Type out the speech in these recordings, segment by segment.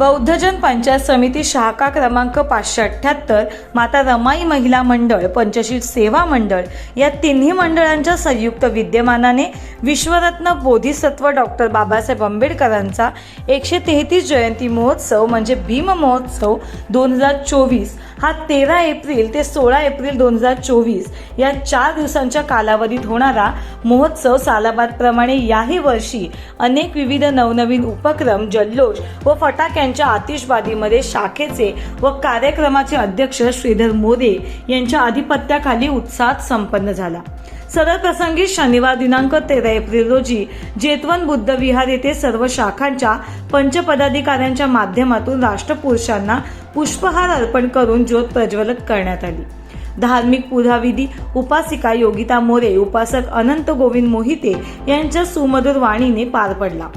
बौद्धजन पंचायत समिती शाखा क्रमांक पाचशे अठ्ठ्याहत्तर माता रमाई महिला मंडळ पंचशील सेवा मंडळ या तिन्ही मंडळांच्या संयुक्त विद्यमानाने विश्वरत्न बोधिसत्व डॉक्टर बाबासाहेब आंबेडकरांचा एकशे तेहतीस जयंती महोत्सव म्हणजे भीम महोत्सव दोन हजार चोवीस हा तेरा एप्रिल ते सोळा एप्रिल दोन हजार चोवीस या चार दिवसांच्या कालावधीत होणारा महोत्सव सालाबादप्रमाणे याही वर्षी अनेक विविध नवनवीन उपक्रम जल्लोष व यांच्या आतिषबाजीमध्ये शाखेचे व कार्यक्रमाचे अध्यक्ष श्रीधर मोरे यांच्या अधिपत्याखाली उत्साहात संपन्न झाला. सरळ प्रसंगी शनिवार दिनांक तेरा एप्रिल रोजी जेतवन बुद्ध विहार येथे सर्व शाखांच्या पंचपदाधिकाऱ्यांच्या माध्यमातून राष्ट्रपुरुषांना पुष्पहार अर्पण करून ज्योत प्रज्वलित करण्यात आली. धार्मिक पुराविधी उपासिका योगिता मोरे उपासक अनंत गोविंद मोहिते यांच्या सुमधुर वाणीने पार पडला.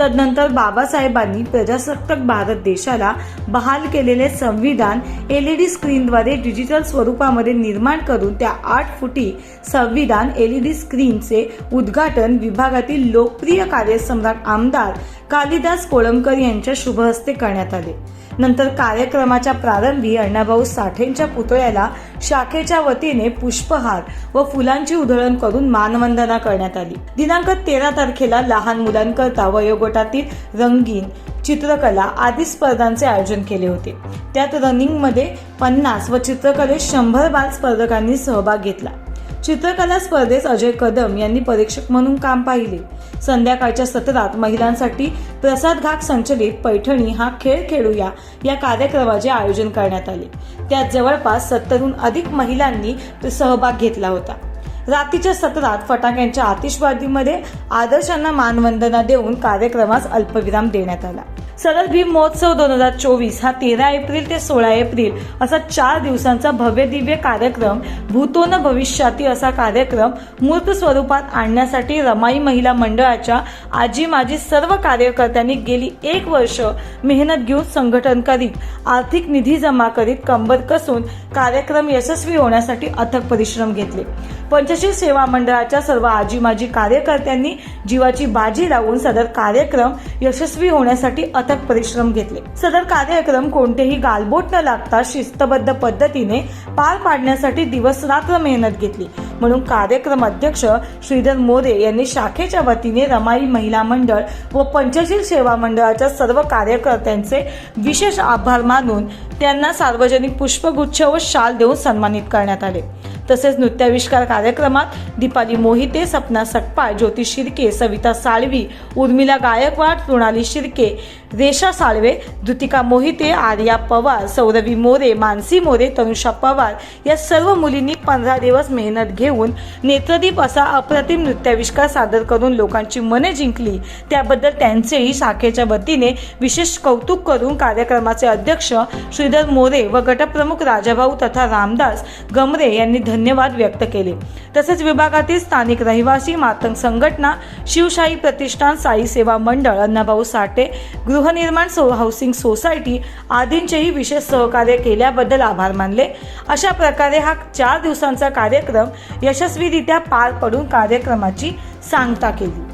तदनंतर बाबासाहेबांनी प्रजासत्ताक भारत देशाला बहाल केलेले संविधान एल ई डी स्क्रीनद्वारे डिजिटल स्वरूपामध्ये निर्माण करून त्या आठ फुटी संविधान एल ई डी स्क्रीनचे उद्घाटन विभागातील लोकप्रिय कार्यसम्राट आमदार कालिदास कोळंबकर यांच्या शुभहस्ते करण्यात आले. नंतर कार्यक्रमाच्या प्रारंभी अण्णाभाऊ साठेंच्या पुतळ्याला शाखेच्या वतीने पुष्पहार व फुलांची उधळण करून मानवंदना करण्यात आली. दिनांक तेरा तारखेला लहान मुलांकरता वयोगटातील रंगीन चित्रकला आदी स्पर्धांचे आयोजन केले होते. त्यात रनिंगमध्ये पन्नास व चित्रकलेत शंभर बाल स्पर्धकांनी सहभाग घेतला. चित्रकला स्पर्धेत अजय कदम यांनी परीक्षक म्हणून काम पाहिले. संध्याकाळच्या सत्रात महिलांसाठी प्रसाद घाक संचलित पैठणी हा खेळ खेळूया या कार्यक्रमाचे आयोजन करण्यात आले. त्यात जवळपास सत्तरहून अधिक महिलांनी सहभाग घेतला होता. रात्रीच्या सत्रात फटाक्यांच्या आतिषबाजीमध्ये आदर्शांना मानवंदना देऊन कार्यक्रमास अल्पविराम देण्यात आला. सरळ भीम महोत्सव दोन हजार चोवीस हा तेरा एप्रिल ते सोळा एप्रिल असा चार दिवसांचा भव्य दिव्य कार्यक्रम भूतोन भविष्याती असा कार्यक्रम मूर्त स्वरूपात आणण्यासाठी रमाई महिला मंडळाच्या आजी माजी सर्व कार्यकर्त्यांनी गेली एक वर्ष मेहनत घेऊन संघटन करीत आर्थिक निधी जमा करीत कंबर कसून कार्यक्रम यशस्वी होण्यासाठी अथक परिश्रम घेतले. पंचशील सेवा मंडळाच्या सर्व आजी माजी कार्यकर्त्यांनी जीवाची बाजी लावून सदर कार्यक्रम यशस्वी होण्यासाठी अथक परिश्रम घेतले. सदर कार्यक्रम कोणतेही गालबोट न लागता शिस्तबद्ध पद्धतीने पार पाडण्यासाठी दिवस रात्र मेहनत घेतली. म्हणून कार्यक्रम अध्यक्ष श्रीधर मोरे यांनी शाखेच्या वतीने रमाई महिला मंडळ व पंचशील सेवा मंडळाच्या सर्व कार्यकर्त्यांचे विशेष आभार मानून त्यांना सार्वजनिक पुष्पगुच्छ व शाल देऊन सन्मानित करण्यात आले. तसेच नृत्याविष्कार कार्यक्रमात दीपाली मोहिते सपना सकपाळ ज्योती शिर्के सविता साळवी उर्मिला गायकवाड मृणाली शिर्के रेशा साळवे धृतिका मोहिते आर्या पवार सौरवी मोरे मानसी मोरे तनुषा पवार या सर्व मुलींनी पंधरा दिवस मेहनत घेऊन नेत्रदीप असा अप्रतिम नृत्याविष्कार सादर करून लोकांची मने जिंकली. त्याबद्दल त्यांचेही शाखेच्या वतीने विशेष कौतुक करून कार्यक्रमाचे अध्यक्ष श्रीधर मोरे व गटप्रमुख राजाभाऊ तथा रामदास गमरे यांनी धन्यवाद व्यक्त केले. तसेच विभागातील स्थानिक रहिवासी मातंग संघटना शिवशाही प्रतिष्ठान साई सेवा मंडळ अण्णाभाऊ साठे गृहनिर्माण सो हाऊसिंग सोसायटी आदींचेही विशेष सहकार्य केल्याबद्दल आभार मानले. अशा प्रकारे हा चार दिवसांचा कार्यक्रम यशस्वीरित्या पार पडून कार्यक्रमाची सांगता केली.